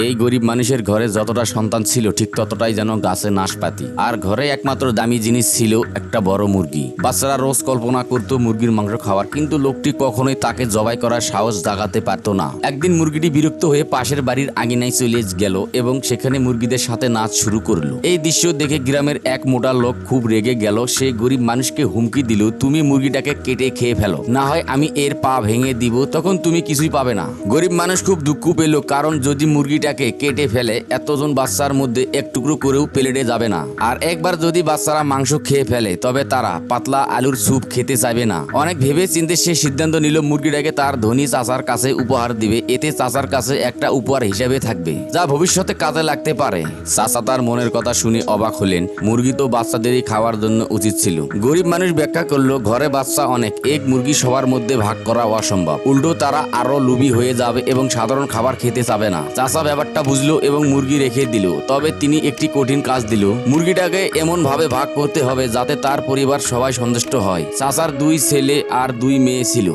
এই গরিব মানুষের ঘরে যতটা সন্তান ছিল, ঠিক ততটাই যেন গাছে নাশপাতি। আর ঘরে একমাত্র দামি জিনিস ছিল একটা বড় মুরগি। বাচ্চারা রোজ কল্পনা করতো মুরগির মাংস খাওয়ার, কিন্তু লোকটি কখনোই তাকে জবাই করার সাহস জাগাতে পারতো না। একদিন মুরগিটি বিরক্ত হয়ে পাশের বাড়ির আঙিনায় চলে গেল এবং সেখানে মুরগিদের সাথে নাচ শুরু করল। এই দৃশ্য দেখে গ্রামের এক মোটা লোক খুব রেগে গেল। সে গরিব মানুষকে হুমকি দিল, তুমি মুরগিটাকে কেটে খেয়ে ফেলো। না হয় আমি এর পা ভেঙে দিব, তখন তুমি কিছুই পাবে না। গরিব মানুষ খুব দুঃখ পেল, কারণ যদি মুরগিটাকে কেটে ফেলে এতজন বাচ্চার মধ্যে এক টুকরো করেও প্লেটে যাবে না। আর একবার যদি বাচ্চারা মাংস খেয়ে ফেলে, তবে তারা পাতলা আলুর স্যুপ খেতে চাইবে না। অনেক ভেবে চিন্তে সে সিদ্ধান্ত নিল, মুরগিটাকে তার ধনী চাচার কাছে উপহার দিবে। এতে চাচার কাছে একটা উপহার হিসেবে থাকবে, যা ভবিষ্যতে কাজে লাগতে পারে। চাচা তার মনের কথা শুনে অবাক হলেন। মুরগি তো বাচ্চাদেরই খাওয়ার জন্য উচিত ছিল। গরিব মানুষ ব্যাখ্যা করল, ঘরে বাচ্চা অনেক, এক মুরগি সবার মধ্যে ভাগ করা অসম্ভব। উল্টো তারা আরও লুবি হয়ে যাবে এবং সাধারণ খাবার খেতে চাবে না। চাচা ব্যাপারটা বুঝলো এবং মুরগি রেখে দিল। তবে তিনি একটি কঠিন কাজ দিল। মুরগিটাকে এমন ভাবে ভাগ করতে হবে যাতে তার পরিবার সবাই সন্তুষ্ট হয়। চাচার দুই ছেলে আর দুই মেয়ে ছিল।